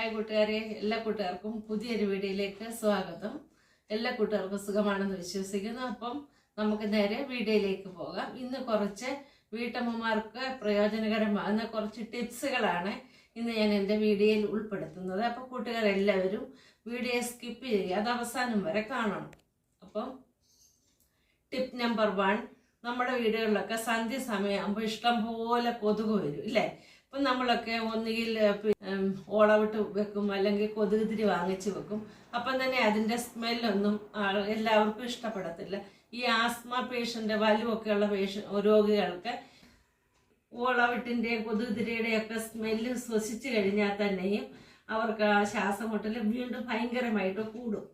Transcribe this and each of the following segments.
Hi കൂട്ടുകാരെ എല്ലാ കൂട്ടുകാർക്കും പുതിയൊരു വീഡിയോയിലേക്ക് സ്വാഗതം. എല്ലാ കൂട്ടുകാർക്കും സുഖമാണെന്ന് വിശ്വസിക്കുന്നു. അപ്പം നമുക്ക് നേരെ വീഡിയോയിലേക്ക് പോകാം. ഇന്ന് കുറച്ച് വീട്ടമ്മമാർക്ക് പ്രയോജനകരമാകുന്ന കുറച്ച് ടിപ്സുകളാണ് ഇന്ന് ഞാൻ എന്റെ വീഡിയോയിൽ ഉൾപ്പെടുത്തുന്നത്. അപ്പോൾ കൂട്ടുകാരെല്ലാവരും വീഡിയോ സ്കിപ്പ് ചെയ്യുക. അത് അവസാനം വരെ കാണണം. അപ്പം ടിപ്പ് നമ്പർ വൺ നമ്മുടെ വീടുകളിലൊക്കെ സന്ധ്യ സമയമാകുമ്പോൾ ഇഷ്ടം പോലെ കൊതുക് വരും ഇല്ലേ? അപ്പം നമ്മളൊക്കെ ഒന്നുകിൽ ഓളവിട്ട് വെക്കും അല്ലെങ്കിൽ കൊതുക് തിരി വാങ്ങിച്ച് വെക്കും. അപ്പം തന്നെ അതിന്റെ സ്മെല്ലൊന്നും എല്ലാവർക്കും ഇഷ്ടപ്പെടത്തില്ല. ഈ ആസ്മ പേഷ്യന്റ് വലുവൊക്കെയുള്ള പേഷ്യ രോഗികൾക്ക് ഓളവിട്ടിന്റെയും കൊതുക് തിരിയുടെയും ഒക്കെ സ്മെല്ല് ശ്വസിച്ച് കഴിഞ്ഞാൽ തന്നെയും അവർക്ക് ആ ശ്വാസമുട്ടൽ വീണ്ടും ഭയങ്കരമായിട്ട് കൂടും.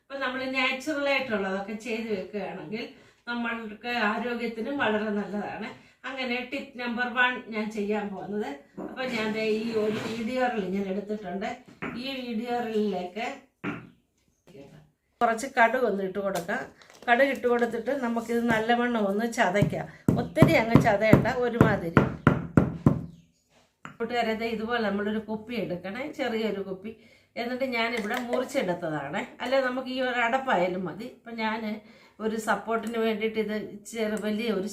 അപ്പം നമ്മൾ നാച്ചുറലായിട്ടുള്ളതൊക്കെ ചെയ്ത് വെക്കുകയാണെങ്കിൽ നമ്മൾക്ക് ആരോഗ്യത്തിനും വളരെ നല്ലതാണ്. അങ്ങനെ ടിപ്പ് നമ്പർ വൺ ഞാൻ ചെയ്യാൻ പോകുന്നത്. അപ്പം ഞാൻ ഈ ഒരു വീഡിയോറിൽ ഞാൻ എടുത്തിട്ടുണ്ട്. ഈ വീഡിയോ വീഡിയോറിലേക്ക് കുറച്ച് കടുക് ഒന്ന് ഇട്ട് കൊടുക്കാം. കടുക് ഇട്ട് കൊടുത്തിട്ട് നമുക്കിത് നല്ലവണ്ണം ഒന്ന് ചതയ്ക്കാം. ഒത്തിരി അങ്ങ് ചതയണ്ട ഒരുമാതിരി. കൂട്ടുകാരത് ഇതുപോലെ നമ്മളൊരു കുപ്പി എടുക്കണേ ചെറിയൊരു കുപ്പി. എന്നിട്ട് ഞാനിവിടെ മുറിച്ചെടുത്തതാണ്. അല്ലെ നമുക്ക് ഈ ഒരു അടപ്പായാലും മതി. അപ്പം ഞാൻ ഒരു സപ്പോർട്ടിന് വേണ്ടിയിട്ട് ഇത് ഇച്ചിരി വലിയ ഒരു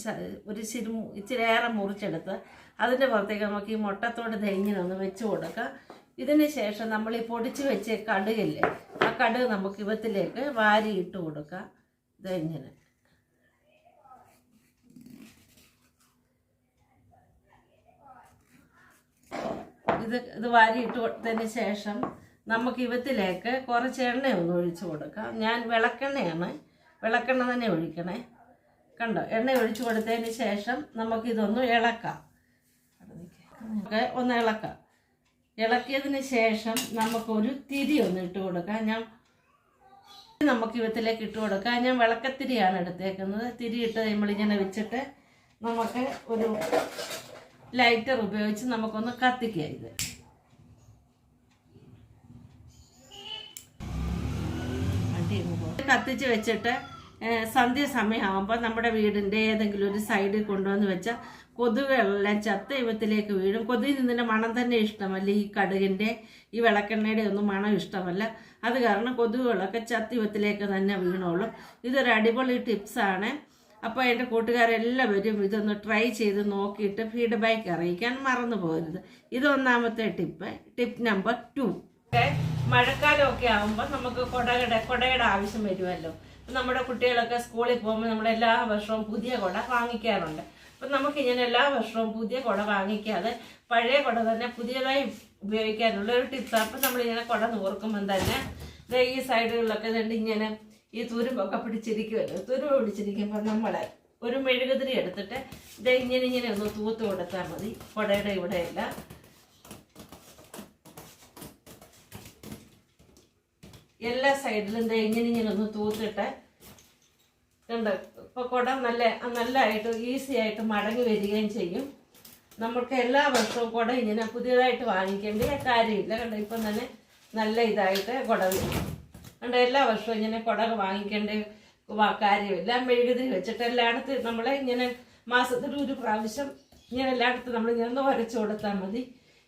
ഒരു ചിരി ഇച്ചിരി ഏറെ മുറിച്ചെടുത്ത് അതിന്റെ പുറത്തേക്ക് നമുക്ക് ഈ മുട്ടത്തോട് തെങ്ങിനൊന്ന് വെച്ച് കൊടുക്കാം. ഇതിന് ശേഷം നമ്മൾ ഈ പൊടിച്ച് വെച്ച് കടുകില്ലേ ആ കടുക് നമുക്ക് ഇവത്തിലേക്ക് വാരി ഇട്ട് കൊടുക്കാം. ഇത് ഇത് ഇത് വാരിയിട്ട് കൊടുത്തതിന് ശേഷം നമുക്ക് ഇവത്തിലേക്ക് കുറച്ച് എണ്ണ ഒന്ന് ഒഴിച്ചു കൊടുക്കാം. ഞാൻ വിളക്കെണ്ണയാണ് വിളക്കെണ്ണ തന്നെ ഒഴിക്കണേ. കണ്ടോ? എണ്ണ ഒഴിച്ചു കൊടുത്തതിന് ശേഷം നമുക്കിതൊന്ന് ഇളക്കാം. നമുക്ക് ഒന്ന് ഇളക്കാം. ഇളക്കിയതിന് ശേഷം നമുക്കൊരു തിരി ഒന്ന് ഇട്ട് കൊടുക്കാം. ഞാൻ നമുക്ക് ഇവത്തിലേക്ക് ഇട്ട് കൊടുക്കാം. ഞാൻ വിളക്കത്തിരിയാണ് എടുത്തേക്കുന്നത്. തിരി ഇട്ട് നമ്മളിങ്ങനെ വെച്ചിട്ട് നമുക്ക് ഒരു ലൈറ്റർ ഉപയോഗിച്ച് നമുക്കൊന്ന് കത്തിക്കുക ഇത്. കത്തിച്ച് വെച്ചിട്ട് സന്ധ്യ സമയമാകുമ്പോൾ നമ്മുടെ വീടിന്റെ ഏതെങ്കിലും ഒരു സൈഡിൽ കൊണ്ടുവന്ന് വെച്ചാൽ കൊതുകുകളെല്ലാം ചത്ത ഇവത്തിലേക്ക് വീഴും. കൊതുകിൽ നിന്നിന്റെ മണം തന്നെ ഇഷ്ടമല്ല. ഈ കടുകിന്റെ ഈ വിളക്കെണ്ണയുടെ ഒന്നും മണം ഇഷ്ടമല്ല. അത് കാരണം കൊതുകുകളൊക്കെ ചത്ത ഇവത്തിലേക്ക് തന്നെ വീണോളും. ഇതൊരു അടിപൊളി ടിപ്സാണ് അപ്പോൾ എന്റെ കൂട്ടുകാരെല്ലാവരും ഇതൊന്ന് ട്രൈ ചെയ്ത് നോക്കിയിട്ട് ഫീഡ്ബാക്ക് അറിയിക്കാൻ മറന്നു പോകരുത്. ഇത് ഒന്നാമത്തെ ടിപ്പ് ടിപ്പ് നമ്പർ ടു. മഴക്കാലമൊക്കെ ആകുമ്പോൾ നമുക്ക് കുടയുടെ കുടയുടെ ആവശ്യം വരുമല്ലോ. നമ്മുടെ കുട്ടികളൊക്കെ സ്കൂളിൽ പോകുമ്പോൾ നമ്മൾ എല്ലാ വർഷവും പുതിയ കുട വാങ്ങിക്കാറുണ്ട്. അപ്പം നമുക്ക് ഇങ്ങനെ എല്ലാ വർഷവും പുതിയ കുട വാങ്ങിക്കാതെ പഴയ കുട തന്നെ പുതിയതായി ഉപയോഗിക്കാനുള്ള ഒരു ടിപ്സാണ് അപ്പം നമ്മളിങ്ങനെ കുട നോർക്കുമ്പോൾ തന്നെ ഈ സൈഡുകളിലൊക്കെ കണ്ട് ഇങ്ങനെ ഈ തുരുമ്പൊക്കെ പിടിച്ചിരിക്കുമല്ലോ തുരുമ്പ് പിടിച്ചിരിക്കുമ്പോൾ നമ്മൾ ഒരു മെഴുകുതിരി എടുത്തിട്ട് ഇങ്ങനെ ഇങ്ങനെ ഒന്ന് തൂത്ത് കൊടുത്താൽ മതി. കുടയുടെ ഇവിടെയല്ല. എല്ലാ സൈഡിലും ദേ ഇങ്ങനെ ഇങ്ങനെ ഒന്ന് തൂത്തിട്ട് കണ്ട്? ഇപ്പൊ കുടം നല്ല നല്ലതായിട്ട് ഈസി ആയിട്ട് മടങ്ങി വരികയും ചെയ്യും. നമുക്ക് എല്ലാ വർഷവും കുടം ഇങ്ങനെ പുതിയതായിട്ട് വാങ്ങിക്കേണ്ട കാര്യമില്ല. കണ്ടോ? ഇപ്പം തന്നെ നല്ല ഇതായിട്ട് കുട വരും. കണ്ടോ? എല്ലാ വർഷവും ഇങ്ങനെ കുട വാങ്ങിക്കേണ്ട കാര്യമില്ല. മെഴുകുതിരി വെച്ചിട്ട് എല്ലായിടത്തും നമ്മളെ ഇങ്ങനെ മാസത്തിൽ ഒരു പ്രാവശ്യം ഇങ്ങനെ എല്ലായിടത്തും നമ്മൾ ഇങ്ങനെ ഒന്ന് വരച്ചു കൊടുത്താൽ മതി.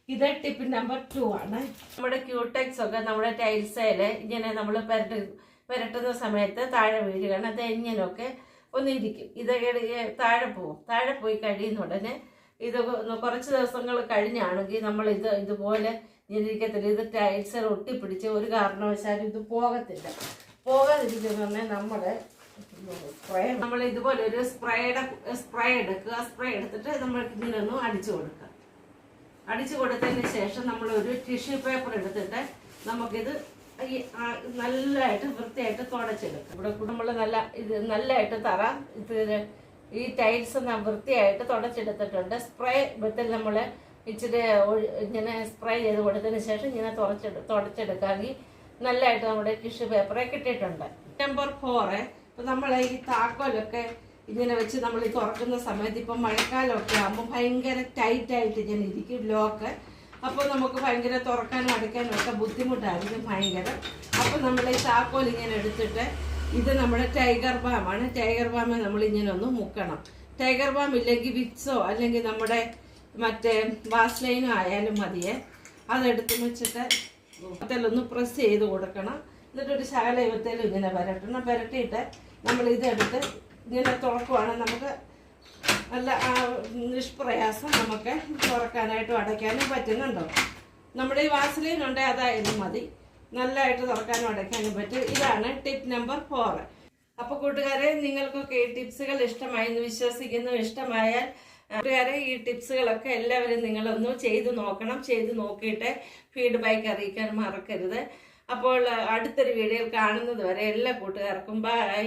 ഇത് ടിപ്പ് നമ്പർ ടു ആണ്. നമ്മുടെ ക്യൂടെക്സ് ഒക്കെ നമ്മുടെ ടൈൽസേൽ ഇങ്ങനെ നമ്മൾ പെരട്ട് പുരട്ടുന്ന സമയത്ത് താഴെ വീഴുകയാണ് അത് ഇങ്ങനെയൊക്കെ ഒന്നിരിക്കും. ഇത് താഴെ പോവും. താഴെ പോയി കഴിയുന്ന ഉടനെ ഇത് കുറച്ച് ദിവസങ്ങൾ കഴിഞ്ഞാണെങ്കിൽ നമ്മൾ ഇത് ഇതുപോലെ ഇരിക്കത്തില്ല. ഇത് ടൈൽസ് ഒട്ടിപ്പിടിച്ച് ഒരു കാരണവശാലും ഇത് പോകത്തില്ല. പോകാതിരിക്കുന്ന നമ്മൾ സ്പ്രേ നമ്മൾ ഇതുപോലെ ഒരു സ്പ്രേയുടെ സ്പ്രേ എടുക്കുക. സ്പ്രേ എടുത്തിട്ട് നമ്മൾ ഇങ്ങനെ ഒന്ന് അടിച്ചു കൊടുക്കുക. അടിച്ചു കൊടുത്തതിന് ശേഷം നമ്മൾ ഒരു ടിഷ്യൂ പേപ്പർ എടുത്തിട്ട് നമുക്കിത് നല്ലതായിട്ട് വൃത്തിയായിട്ട് തുടച്ചെടുക്കാം. ഇവിടെ നമ്മൾ നല്ല ഇത് നല്ലതായിട്ട് തറ ഇത് ഈ ടൈൽസ് വൃത്തിയായിട്ട് തുടച്ചെടുത്തിട്ടുണ്ട്. സ്പ്രേ വിത്തിൽ നമ്മൾ ഇച്ചിരി ഇങ്ങനെ സ്പ്രേ ചെയ്ത് കൊടുത്തതിന് ശേഷം ഇങ്ങനെ തുടച്ചെടു തുടച്ചെടുക്കാമെങ്കിൽ നല്ലതായിട്ട് നമ്മുടെ ടിഷ്യൂ പേപ്പറെ കിട്ടിയിട്ടുണ്ട്. നമ്പർ ഫോറ് ഇപ്പം നമ്മൾ ഈ താക്കോലൊക്കെ ഇങ്ങനെ വെച്ച് നമ്മൾ തുറക്കുന്ന സമയത്ത് ഇപ്പം മഴക്കാലമൊക്കെ ആകുമ്പോൾ ഭയങ്കര ടൈറ്റായിട്ട് ഇങ്ങനെ ഇരിക്കും ലോക്ക് അപ്പോൾ നമുക്ക് ഭയങ്കര തുറക്കാനും അടയ്ക്കാനും ഒക്കെ ബുദ്ധിമുട്ടായിരിക്കും ഭയങ്കര. അപ്പോൾ നമ്മൾ ഈ താക്കോൽ ഇങ്ങനെ എടുത്തിട്ട് ഇത് നമ്മുടെ ടൈഗർ ബാമാണ് ടൈഗർ ബാമെ നമ്മൾ ഇങ്ങനെ ഒന്ന് മുക്കണം. ടൈഗർ ബാം ഇല്ലെങ്കിൽ വിക്സോ അല്ലെങ്കിൽ നമ്മുടെ മറ്റേ വാസ്ലൈനോ ആയാലും മതിയേ. അതെടുത്ത് വെച്ചിട്ട് ഒന്ന് പ്രസ് ചെയ്ത് കൊടുക്കണം. എന്നിട്ടൊരു ശകല യുവത്തേലും ഇങ്ങനെ വരട്ടണം. വരട്ടിയിട്ട് നമ്മൾ ഇതെടുത്ത് ഇങ്ങനെ തുറക്കുവാണ് നമുക്ക് നല്ല നിഷ്പ്രയാസം നമുക്ക് തുറക്കാനായിട്ടും അടയ്ക്കാനും പറ്റുന്നുണ്ടോ? നമ്മുടെ ഈ വാസലിൻ ഉണ്ട് അതായാലും മതി. നല്ലതായിട്ട് തുറക്കാനും അടയ്ക്കാനും പറ്റും. ഇതാണ് ടിപ്പ് നമ്പർ ഫോർ. അപ്പോൾ കൂട്ടുകാരെ നിങ്ങൾക്കൊക്കെ ഈ ടിപ്സുകൾ ഇഷ്ടമായി എന്ന് വിശ്വസിക്കുന്നു. ഇഷ്ടമായാൽ കൂട്ടുകാരെ ഈ ടിപ്സുകളൊക്കെ എല്ലാവരും നിങ്ങളൊന്ന് ചെയ്ത് നോക്കണം. ചെയ്ത് നോക്കിയിട്ട് ഫീഡ്ബാക്ക് അറിയിക്കാൻ മറക്കരുത്. അപ്പോൾ അടുത്തൊരു വീഡിയോയിൽ കാണുന്നത് വരെ എല്ലാ കൂട്ടുകാർക്കും ബൈ.